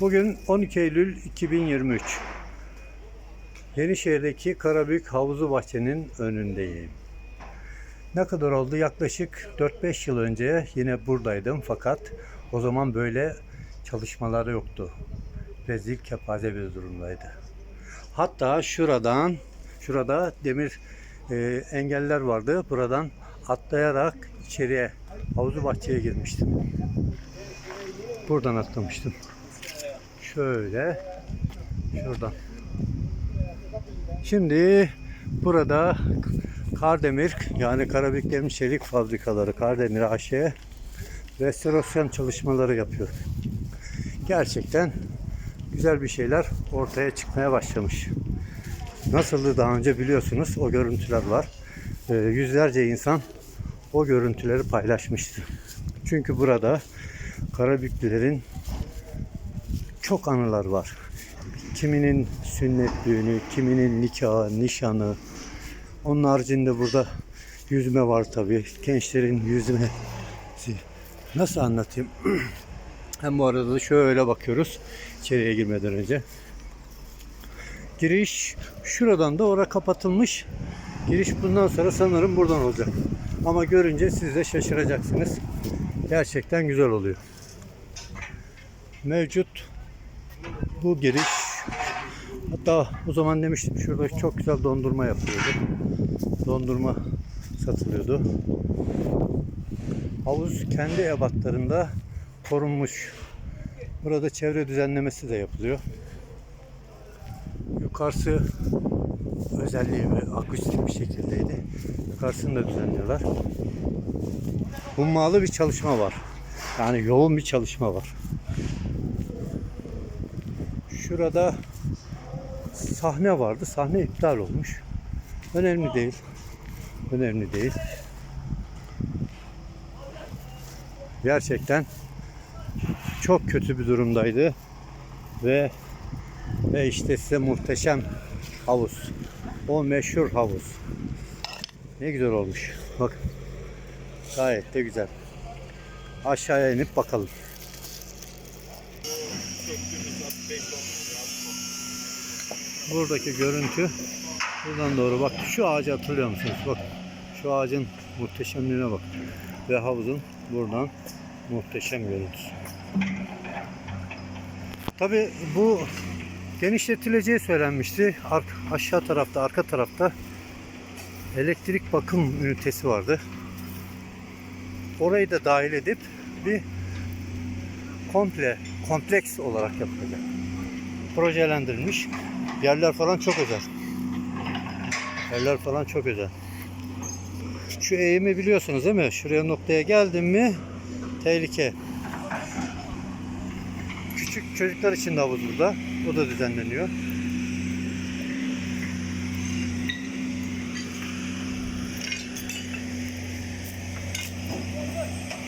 Bugün 12 Eylül 2023. Yenişehir'deki Karabük Havuzu Bahçe'nin önündeyim. Ne kadar oldu? Yaklaşık 4-5 yıl önce yine buradaydım fakat o zaman böyle çalışmaları yoktu. Rezil kepaze bir durumdaydı. Hatta şuradan, şurada demir e, engeller vardı. Buradan atlayarak içeriye, havuzu bahçeye girmiştim. Buradan atlamıştım. Şöyle, şuradan. Şimdi burada Kardemir yani Karabük Demir Çelik Fabrikaları Kardemir AŞ restorasyon çalışmaları yapıyor. Gerçekten güzel bir şeyler ortaya çıkmaya başlamış. Nasıldı daha önce biliyorsunuz o görüntüler var. Ee, yüzlerce insan o görüntüleri paylaşmıştı. Çünkü burada Karabüklülerin çok anılar var. Kiminin sünnet düğünü, kiminin nikahı, nişanı. Onun haricinde burada yüzme var tabii. Gençlerin yüzmesi. Nasıl anlatayım? Hem bu arada da şöyle bakıyoruz içeriye girmeden önce. Giriş şuradan da ora kapatılmış. Giriş bundan sonra sanırım buradan olacak. Ama görünce siz de şaşıracaksınız. Gerçekten güzel oluyor. Mevcut bu giriş hatta o zaman demiştim şurada çok güzel dondurma yapıyordu. Dondurma satılıyordu. Havuz kendi ebatlarında korunmuş. Burada çevre düzenlemesi de yapılıyor. Yukarısı özelliği ve akustik bir şekildeydi. Yukarısını da düzenliyorlar. Hummalı bir çalışma var. Yani yoğun bir çalışma var. Şurada sahne vardı. Sahne iptal olmuş. Önemli değil. Önemli değil. Gerçekten çok kötü bir durumdaydı. Ve ve işte size muhteşem havuz. O meşhur havuz. Ne güzel olmuş. Bakın. Gayet de güzel. Aşağıya inip bakalım. Buradaki görüntü buradan doğru bak şu ağacı hatırlıyor musunuz? Bak şu ağacın muhteşemliğine bak. Ve havuzun buradan muhteşem görüntüsü. Tabi bu genişletileceği söylenmişti. Ar- aşağı tarafta, arka tarafta elektrik bakım ünitesi vardı. Orayı da dahil edip bir komple, kompleks olarak yapılacak. Projelendirilmiş. Yerler falan çok özel. Yerler falan çok özel. Şu eğimi biliyorsunuz değil mi? Şuraya noktaya geldim mi tehlike. Küçük çocuklar için de havuz burada. O da düzenleniyor.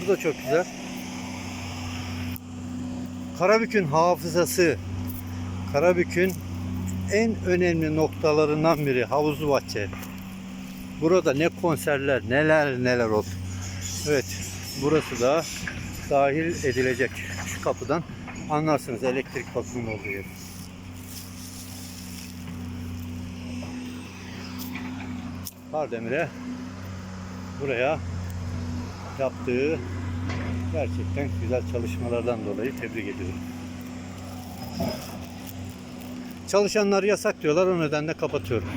Bu da çok güzel. Karabük'ün hafızası. Karabük'ün en önemli noktalarından biri Havuzlu Bahçe. Burada ne konserler, neler neler oldu. Evet, burası da dahil edilecek. Şu kapıdan anlarsınız elektrik bakımının olduğu yer. Kardemir'e buraya yaptığı gerçekten güzel çalışmalardan dolayı tebrik ediyorum. Çalışanlar yasak diyorlar o nedenle kapatıyorum.